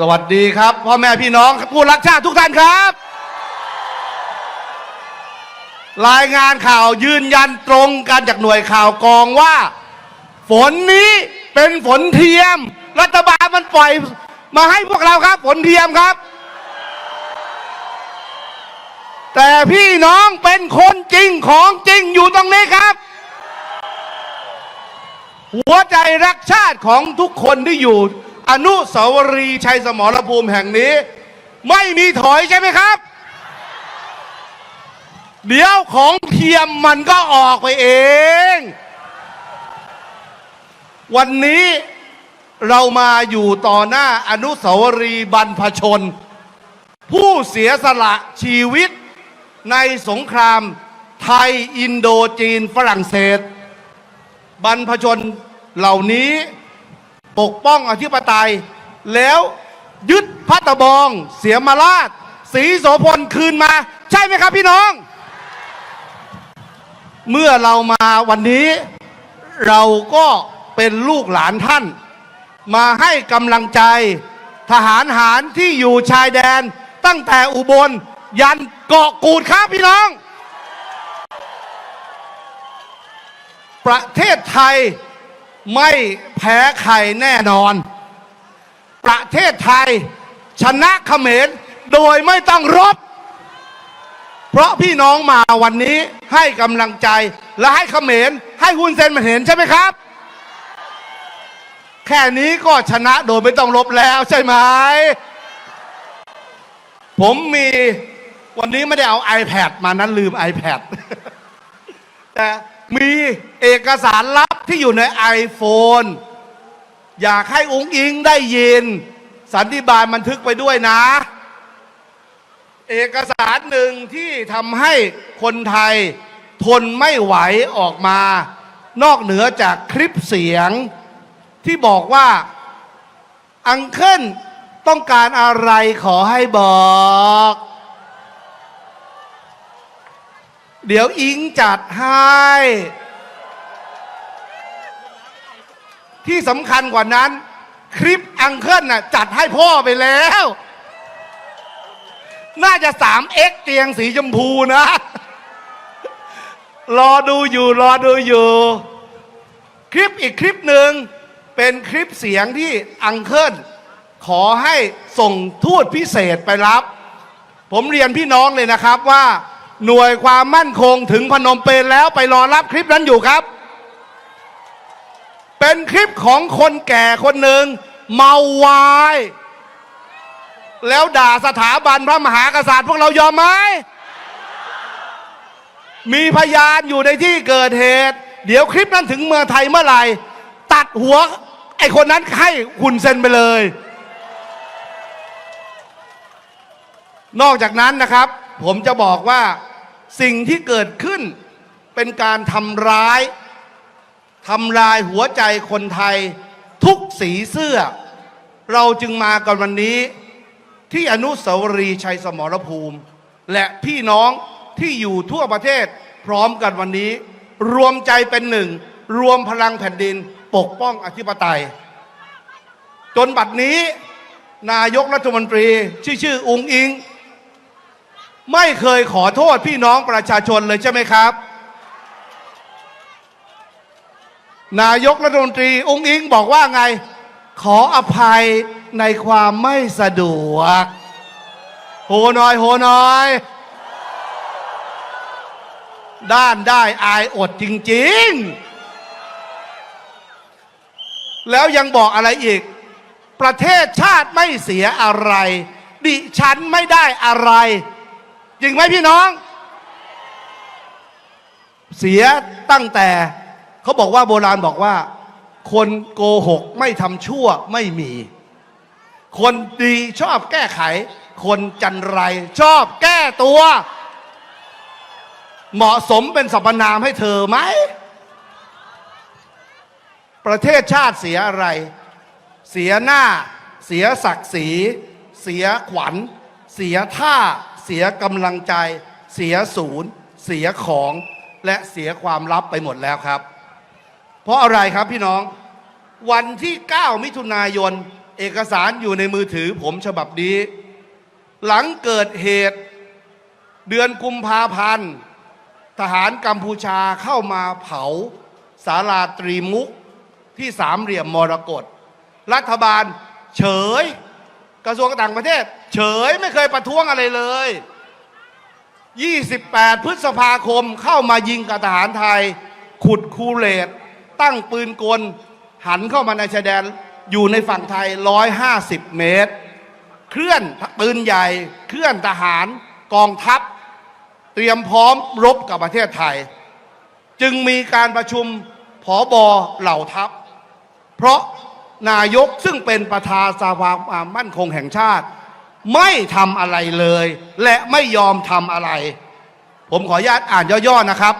สวัสดีครับพ่อแม่พี่น้องผู้รักชาติทุกท่านครับ รายงานข่าวยืนยันตรงกันจากหน่วยข่าวกองว่า ฝนนี้เป็นฝนเทียม รัฐบาลมันปล่อยมาให้พวกเราครับ ฝนเทียมครับ แต่พี่น้องเป็นคนจริงของจริงอยู่ตรงนี้ครับ หัวใจรักชาติของทุกคนที่อยู่ อนุสาวรีย์ชัยสมรภูมิแห่งนี้ ไม่มีถอยใช่ไหมครับ เดี๋ยวของเทียมมันก็ออกไปเอง วันนี้เรามาอยู่ต่อหน้าอนุสาวรีย์บรรพชน ผู้เสียสละชีวิตในสงครามไทยอินโดจีนฝรั่งเศส บรรพชนเหล่านี้ ปกป้องอธิปไตย แล้วยึดพัตบองเสียมาราชสีโสพลคืนมา ใช่ไหมครับพี่น้อง เมื่อเรามาวันนี้ เราก็เป็นลูกหลานท่าน มาให้กำลังใจทหารหารที่อยู่ชายแดน ตั้งแต่อุบล ยันเกาะกูดครับพี่น้อง ประเทศไทย ไม่แพ้ใครแน่นอน ประเทศไทยชนะเขมรโดยไม่ต้องรบ เพราะพี่น้องมาวันนี้ให้กำลังใจและให้เขมรให้ฮุนเซนมันเห็นใช่ไหมครับ แค่นี้ก็ชนะโดยไม่ต้องรบแล้วใช่ไหม ผมมีวันนี้ไม่ได้เอา iPad มานั้นลืม iPad แต่ มีเอกสารลับที่อยู่ใน iPhone อยากให้อุ้งอิงได้ยิน สันติบาลบันทึกไปด้วยนะ เอกสารหนึ่งที่ทำให้คนไทยทนไม่ไหวออกมา นอกเหนือจากคลิปเสียง ที่บอกว่าอังเคิลต้องการอะไรขอให้บอก เดี๋ยวอิงจัดให้ ที่สำคัญกว่านั้น คลิปอังเคิลน่ะจัดให้พ่อไปแล้ว น่าจะ 3x เตียงสีชมพูนะ รอดูอยู่รอดูอยู่ คลิปอีกคลิปหนึ่งเป็นคลิปเสียงที่อังเคิลขอให้ส่งทูตพิเศษไปรับ ผมเรียนพี่น้องเลยนะครับว่า หน่วยความมั่นคงถึงพนมเปญแล้วไปรอรับคลิปนั้นอยู่ครับ เป็นคลิปของคนแก่คนหนึ่งเมาวาย แล้วด่าสถาบันพระมหากษัตริย์พวกเรายอมไหม มีพยานอยู่ในที่เกิดเหตุ เดี๋ยวคลิปนั้นถึงเมืองไทยเมื่อไหร่ ตัดหัว ไอคนนั้นให้หุ่นเซนไปเลย นอกจากนั้นนะครับ ผมจะบอกว่าสิ่งที่เกิดขึ้นเป็นการทำร้ายทำลายหัวใจคนไทยทุกสีเสื้อ เราจึงมากันวันนี้ ที่อนุสาวรีย์ชัยสมรภูมิ และพี่น้องที่อยู่ทั่วประเทศพร้อมกันวันนี้ รวมใจเป็นหนึ่ง รวมพลังแผ่นดินปกป้องอธิปไตย จนบัดนี้ นายกรัฐมนตรี ชื่อชื่ออุงอิง ไม่เคยขอโทษพี่น้องประชาชนเลยใช่ไหมครับ นายกรัฐมนตรีองค์อิงบอกว่าไง ขออภัยในความไม่สะดวก โหน่อย โหน่อย ด้านได้อายอดจริง ๆ แล้วยังบอกอะไรอีก ประเทศชาติไม่เสียอะไร ดิฉันไม่ได้อะไร จริงไหมพี่น้อง เสียตั้งแต่เขาบอกว่าโบราณบอกว่า คนโกหกไม่ทำชั่วไม่มี คนดีชอบแก้ไข คนจันไรชอบแก้ตัว เหมาะสมเป็นสรรพนามให้เธอไหม ประเทศชาติเสียอะไร เสียหน้า เสียศักดิ์ศรี เสียขวัญ เสียท่า เสียกำลังใจ เสียศูนย์ เสียของและเสียความลับไปหมดแล้วครับ เพราะอะไรครับพี่น้อง วันที่ 9 มิถุนายน เอกสารอยู่ในมือถือผมฉบับนี้ หลังเกิดเหตุเดือนกุมภาพันธ์ ทหารกัมพูชาเข้ามาเผาสาราตรีมุกที่สามเหลี่ยมมรกตรัฐบาลเฉย กระทรวงต่างประเทศ เฉยไม่เคยประท้วงอะไรเลย 28 พฤษภาคมเข้ามายิงกับทหารไทย ขุดคูเลตตั้งปืนกล หันเข้ามาในชายแดนอยู่ในฝั่งไทย 150 เมตร เคลื่อนปืนใหญ่ เคลื่อนทหารกองทัพ เตรียมพร้อมรบกับประเทศไทย จึงมีการประชุมผอบอเหล่าทัพ เพราะ นายกซึ่งเป็นประธานสภาความมั่นคงแห่งชาติ ไม่ทำอะไรเลย และไม่ยอมทำอะไร ผมขออนุญาตอ่านย่อๆนะครับ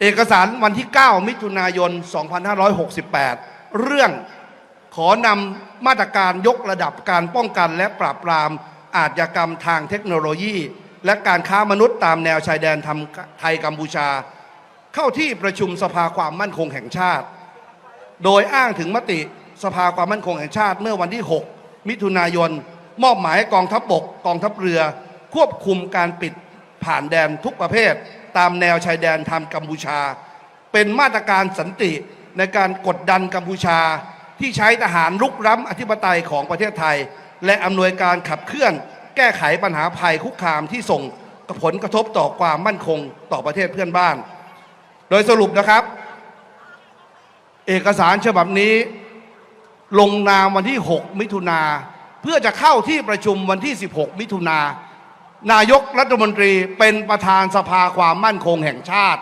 เอกสารวันที่ 9 มิถุนายน 2568 เรื่องขอนำมาตรการยกระดับการป้องกันและปราบปรามอาชญากรรมทางเทคโนโลยี และการค้ามนุษย์ตามแนวชายแดนทไทยกัมพูชา เข้าที่ประชุมสภาความมั่นคงแห่งชาติ โดยอ้างถึงมติ สภาความมั่นคงแห่งชาติเมื่อวันที่ 6 มิถุนายน มอบหมายให้กองทัพบบกกองทัพเรือ ควบคุมการปิดผ่านแดนทุกประเภท ตามแนวชายแดนทำกัมพูชา เป็นมาตรการสันติในการกดดันกัมพูชา ที่ใช้ทหารลุกล้ำอธิปไตยของประเทศไทย และอำนวยการขับเคลื่อน แก้ไขปัญหาภัยคุกคามที่ส่งผลกระทบต่อความมั่นคงต่อประเทศเพื่อนบ้าน โดยสรุปนะครับ เอกสารฉบับนี้ ลงนามวันที่ 6 มิถุนาเพื่อจะเข้าที่ประชุมวันที่ 16 มิถุนานายกรัฐมนตรีเป็นประธานสภาความมั่นคงแห่งชาติ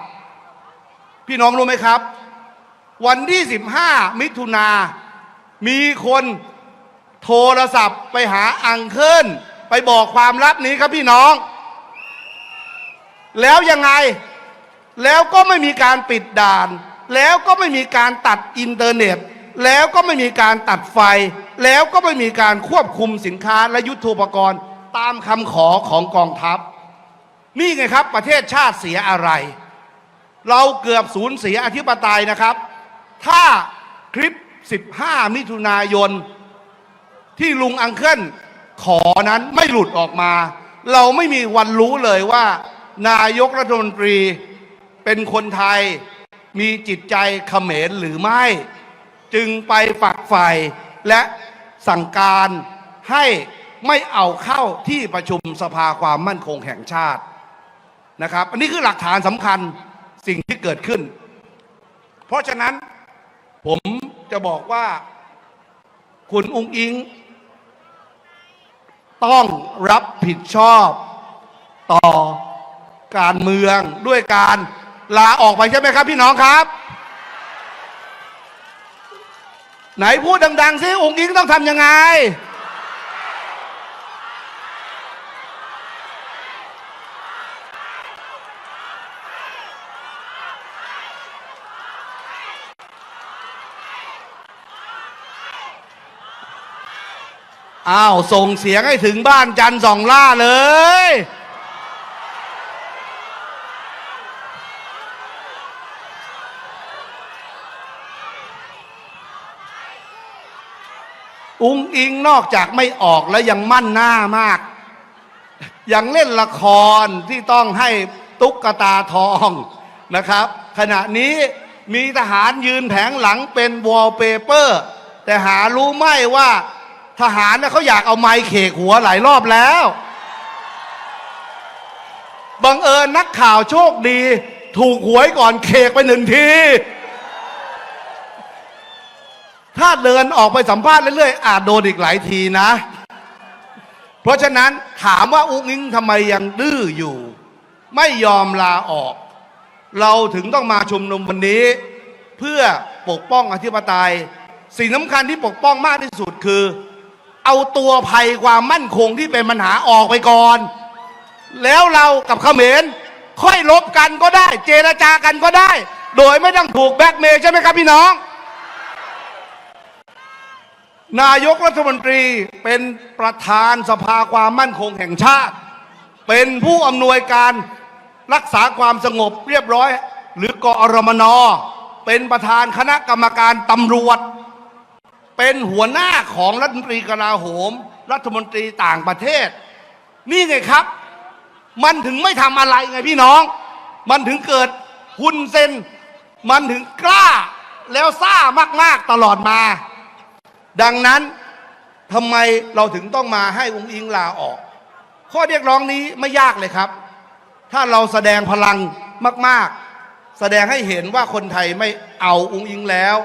พี่น้องรู้ไหมครับ วันที่ 15 มิถุนามีคนโทรศัพท์ไปหาอังเคิลไปบอกความลับนี้ครับพี่น้อง แล้วยังไงแล้วก็ไม่มีการปิดด่าน แล้วก็ไม่มีการตัดอินเทอร์เน็ต แล้วก็ไม่มีการตัดไฟ แล้วก็ไม่มีการควบคุมสินค้าและยุทโธปกรณ์ ตามคำขอของกองทัพ นี่ไงครับ ประเทศชาติเสียอะไร เราเกือบสูญเสียอธิปไตยนะครับ ถ้าคลิป 15 มิถุนายน ที่ลุงอังเคิลขอนั้นไม่หลุดออกมา เราไม่มีวันรู้เลยว่า นายกรัฐมนตรีเป็นคนไทยมีจิตใจเขมรหรือไม่ จึงไปฝักใฝ่และสั่งการให้ไม่เอาเข้าที่ประชุมสภาความมั่นคงแห่งชาตินะครับ อันนี้คือหลักฐานสำคัญสิ่งที่เกิดขึ้น เพราะฉะนั้นผมจะบอกว่าคุณอุ้งอิง ต้องรับผิดชอบต่อการเมืองด้วยการลาออกไปใช่ไหมครับพี่น้องครับ ไหนพูดดังๆซิองค์อิงต้องทำยังไง อ้าว ส่งเสียงให้ถึงบ้านจันสองล่าเลย อุ้งอิงนอกจากไม่ออกแล้วยังมั่นหน้ามาก ยังเล่นละครที่ต้องให้ตุ๊กตาทองนะครับ ขณะนี้มีทหารยืนแผงหลังเป็นวอลเปเปอร์ แต่หารู้ไหมว่าทหารเนี่ยเขาอยากเอาไม้เขกหัวหลายรอบแล้วบังเอิญนักข่าวโชคดี ถูกหวยก่อนเขกไปหนึ่งที ถ้าเดินออกไปสัมภาษณ์เรื่อยๆ อาจโดนอีกหลายทีนะ เพราะฉะนั้นถามว่าอุ้งอิงทำไมยังดื้ออยู่ ไม่ยอมลาออก เราถึงต้องมาชุมนุมวันนี้ เพื่อปกป้องอธิปไตย สิ่งสำคัญที่ปกป้องมากที่สุดคือ เอาตัวภัยความมั่นคงที่เป็นปัญหาออกไปก่อน แล้วเรากับเขมรค่อยลบกันก็ได้ เจรจากันก็ได้ โดยไม่ต้องถูกแบล็กเมย์ใช่ไหมครับพี่น้อง นายกรัฐมนตรีเป็นประธานสภาความมั่นคงแห่งชาติ เป็นผู้อำนวยการรักษาความสงบเรียบร้อย หรือกอรมน เป็นประธานคณะกรรมการตำรวจ เป็นหัวหน้าของรัฐมนตรีกลาโหม รัฐมนตรีต่างประเทศ นี่ไงครับ มันถึงไม่ทำอะไรไงพี่น้อง มันถึงเกิดฮุนเซนมันถึงกล้าแล้วซ่ามาก ๆตลอดมา ดังนั้นทำไมเราถึงต้องมาให้องค์อิงลาออก ข้อเรียกร้องนี้ไม่ยากเลยครับ ถ้าเราแสดงพลังมาก ๆ แสดงให้เห็นว่าคนไทยไม่เอาองค์อิงแล้ว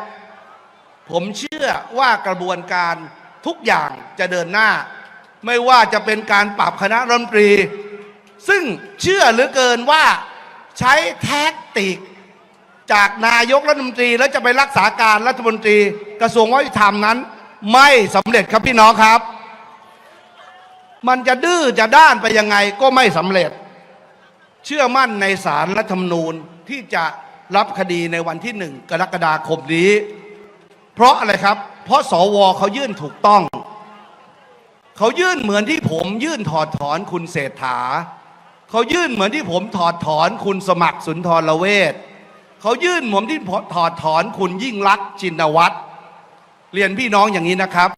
ผมเชื่อว่ากระบวนการทุกอย่างจะเดินหน้า ไม่ว่าจะเป็นการปรับคณะรัฐมนตรี ซึ่งเชื่อเหลือเกินว่าใช้แท็กติก จากนายกรัฐมนตรีแล้วจะไปรักษาการรัฐมนตรีกระทรวงวัฒนธรรมนั้น ไม่สำเร็จครับพี่น้องครับ มันจะดื้อจะด้านไปยังไงก็ไม่สำเร็จ เชื่อมั่นในสารรัฐธรรมนูญที่จะรับคดีในวันที่หนึ่งกรกฎาคมนี้ เพราะอะไรครับ เพราะสวเขายื่นถูกต้อง เขายื่นเหมือนที่ผมยื่นถอดถอนคุณเศรษฐา เขายื่นเหมือนที่ผมถอดถอนคุณสมัครสุนทรละเวชเขายื่นเหมือนที่ผมถอดถอนคุณยิ่งลักษณ์ชินวัตร เรียนพี่น้องอย่างนี้นะครับ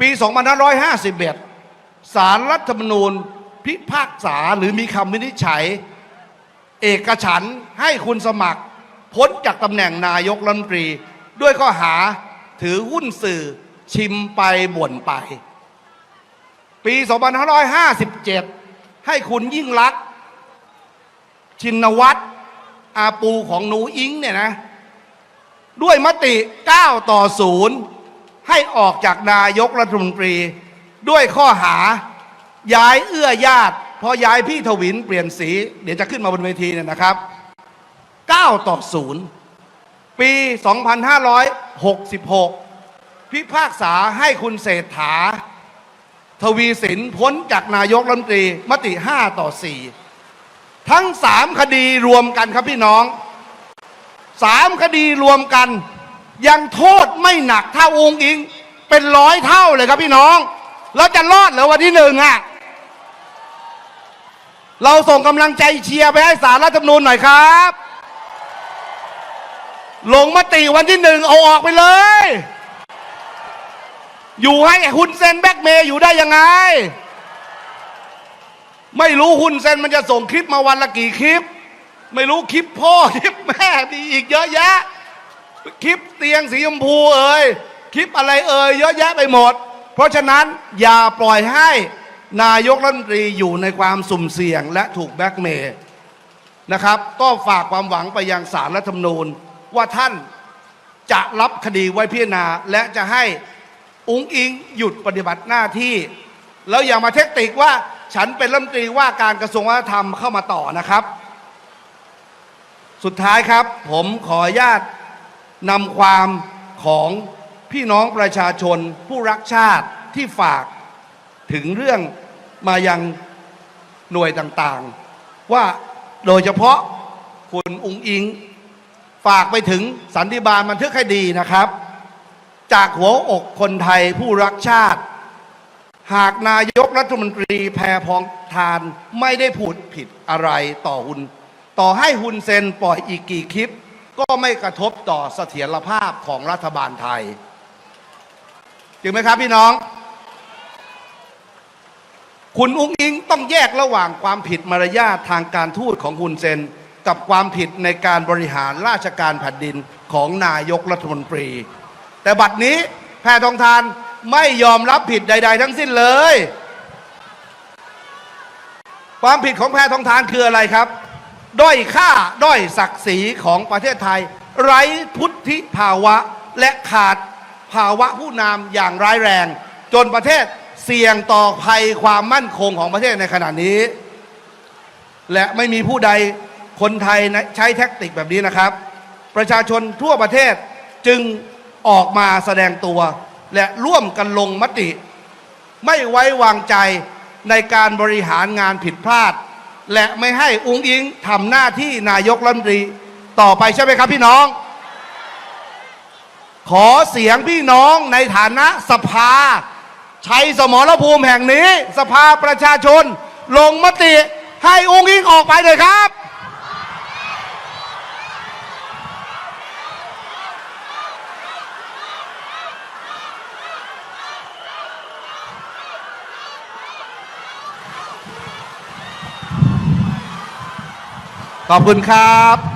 ปี2551สารรัฐธรรมนูญพิพากษาหรือมีคำวินิจฉัย เอกฉันให้คุณสมัคร พ้นจากตำแหน่งนายกรัฐมนตรี ด้วยข้อหาถือหุ้นสื่อชิมไปบ่นไป ปี 2557 ให้คุณยิ่งลัก ชินวัตรอาปูของหนูอิงเนี่ยนะ ด้วยมติ 9 ต่อ 0 ให้ออกจากนายกรัฐมนตรี ด้วยข้อหาย้ายเอื้อญาติพราะย้ายพี่ทวินเปลี่ยนสี เดี๋ยวจะขึ้นมาบนเวทีเนี่ยนะครับ 9 ต่อ 0 ปี 2566 พิพากษาให้คุณเศรษฐา ทวีสินพ้นจากนายกรัฐมนตรี มติ 5 ต่อ 4 ทั้ง 3 คดีรวมกันครับพี่น้อง 3คดีรวมกัน ยังโทษไม่หนักเท่าองค์อิง เป็นร้อยเท่าเลยครับพี่น้อง แล้วจะรอดเหรอวันที่หนึ่งอะเราส่งกำลังใจเชียร์ไปให้สารรัฐธรรมนูญหน่อยครับลงมติวันที่หนึ่งเอาออกไปเลย อยู่ให้หุนเซนแบ็กเมย์อยู่ได้ยังไง ไม่รู้หุนเซนมันจะส่งคลิปมาวันละกี่คลิป ไม่รู้คลิปพ่อคลิปแม่มีอีกเยอะแยะ คลิปเตียงสีชมพูเอ่ยคลิปอะไรเอ่ยเยอะแยะไปหมด เพราะฉะนั้นอย่าปล่อยให้นายกรัฐมนตรีอยู่ในความสุ่มเสี่ยงและถูกแบล็กเมย์นะครับ ก็ฝากความหวังไปยังสารรัฐธรรมนูญ ว่าท่านจะรับคดีไว้พิจารณา และจะให้อุ้งอิงหยุดปฏิบัติหน้าที่ แล้วอย่ามาเทคนิคว่าฉันเป็นรัฐมนตรีว่าการกระทรวงวัฒนธรรมเข้ามาต่อนะครับ สุดท้ายครับ ผมขออนุญาตนำความของพี่น้องประชาชนผู้รักชาติที่ฝากถึงเรื่องมายังหน่วยต่างๆ ว่าโดยเฉพาะคุณอุงอิง ฝากไปถึงสันติบาลบันทึกคดีนะครับ จากหัวอกคนไทยผู้รักชาติ หากนายกรัฐมนตรีแพพองทานไม่ได้พูดผิดอะไรต่อหุน ต่อให้ฮุนเซนปล่อยอีกกี่คลิป ก็ไม่กระทบต่อเสถียรภาพของรัฐบาลไทยจริงไหมครับพี่น้อง คุณอุ้งอิงต้องแยกระหว่างความผิดมารยาททางการทูตของฮุนเซน กับความผิดในการบริหารราชการแผ่นดินของนายกรัฐมนตรี แต่บัดนี้แพทองทานไม่ยอมรับผิดใด ๆ ทั้งสิ้นเลย ความผิดของแพทองทานคืออะไรครับ ด้อยค่าด้อยศักดิ์ศรีของประเทศไทย ไร้พุทธิภาวะและขาดภาวะผู้นำอย่างร้ายแรง จนประเทศเสี่ยงต่อภัยความมั่นคงของประเทศในขณะนี้ และไม่มีผู้ใดคนไทยนะใช้แท็กติกแบบนี้นะครับ ประชาชนทั่วประเทศจึงออกมาแสดงตัว และร่วมกันลงมติ ไม่ไว้วางใจในการบริหารงานผิดพลาด และไม่ให้อุ้งอิงทำหน้าที่นายกรัฐมนตรีต่อไปใช่ไหมครับพี่น้อง ขอเสียงพี่น้องในฐานะสภา ชัยสมรภูมิแห่งนี้ สภาประชาชน ลงมติให้อุ้งอิงออกไปเลยครับ ข ขอบคุณครับ